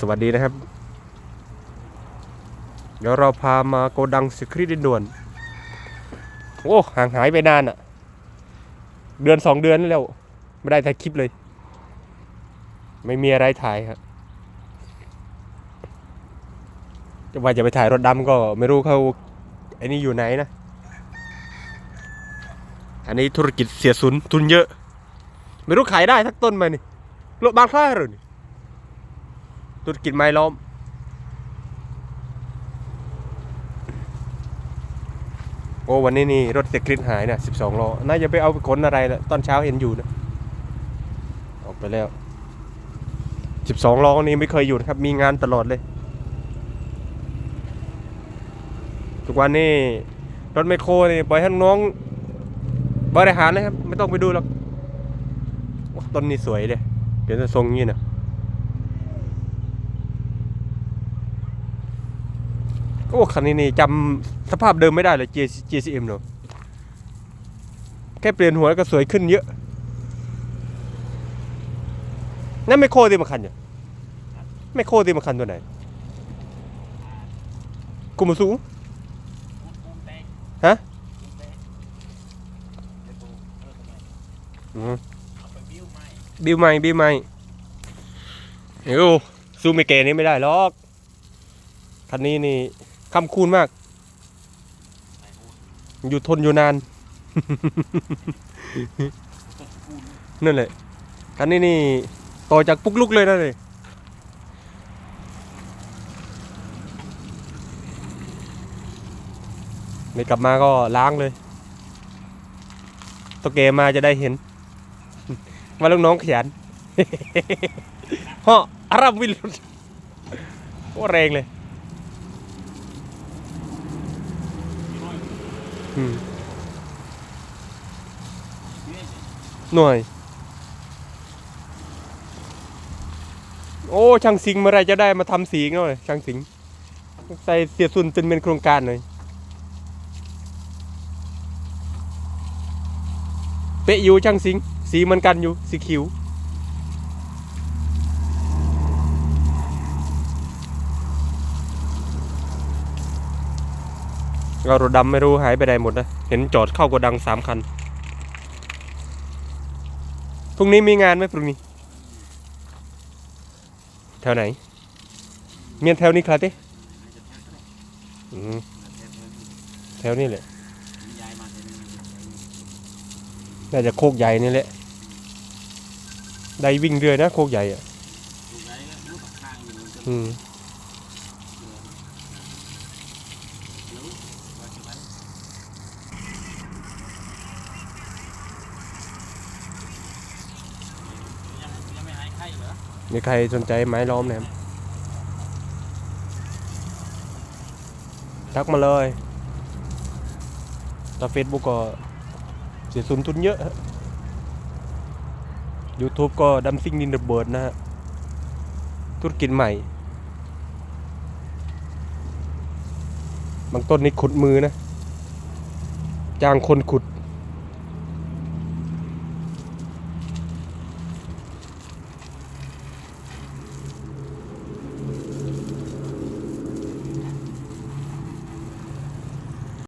สวัสดีนะครับ เดี๋ยวเราพามาโกดังสคริปต์ด่วน โอ้ห่างหายไปนานอะ่ะ เดือนสองเดือนแล้ว ไม่ได้ถ่ายคลิปเลย ไม่มีอะไรถ่ายครับจะว่าจะไปถ่ายรถดำก็ไม่รู้เขาไอ้นี่อยู่ไหนนะ อันนี้ธุรกิจเสียสุนทุนเยอะ ไม่รู้ขายได้ทักต้นไหมนี่รถบางค่าหรือนี่ ธุรกิจไม้ล้อม โอ้วันนี้นี่รถเซกคลิปหายนะสิบสองล้อน่าจะไปเอาไปขนอะไรนะตอนเช้าเห็นอยู่นะ ออกไปแล้วสิบสองล้อนี้ไม่เคยหยุดครับ มีงานตลอดเลย ทุกวันนี้รถไมโครนี่ปล่อยให้น้องบริหารเลยครับ ไม่ต้องไปดูหรอกต้นนี้สวยเลยเดี๋ยวจะทรงงี้นะ โอ้คันนี้นี่จำสภาพเดิมไม่ได้เลย JCM เนอะแค่เปลี่ยนหัวก็สวยขึ้นเยอะ นั่นไม่โคตีมาคันเนี่ยไม่โคตีมาคันตัวไหนกุมาสูฮะบิวใหม่บิวใหม่เอ้วซูเมเกนี่ไม่ได้หรอก คันนี้นี่ คำคูณมาก อยู่ทนอยู่นาน นั่นแหละ คันนี้นี่ ต่อจากปุกลุกเลยนะเลยไม่กลับมาก็ล้างเลยตัวเกมมาจะได้เห็น ว่าลูกน้องขยันเฮาะอารัมวิลโอ้แรงเลยอืม หน่วย โอ้ ช่างสิงเมื่อไรจะได้มาทำสีเนาะช่างสิง ใส่เสียสุนจนเป็นโครงการเลยเป๊ะอยู่ช่างสิง สีเหมือนกันอยู่ สีเขิว รารถดำไม่รู้หายไปไหนหมดนะเห็นจอดเข้ากระดังสามคันพรุ่งนี้มีงานไหมพรุ่งนี้ แถวไหน เมียนแถวนี้ครับติแถวนี้แหละน่าจะโคกใหญ่นี่แหละ ได้วิ่งเรือนะ โคกใหญ่อะอืม มีใครสนใจไม้ล้อมเนี่ยทักมาเลยถ้าเฟซบุ๊กก็เสียสุนทุนเยอะฮะ YouTube ก็ดัมซิงดินเดอะเบิดนะฮะ ธุรกิจใหม่ บางต้นนี่ขุดมือนะ จ้างคนขุด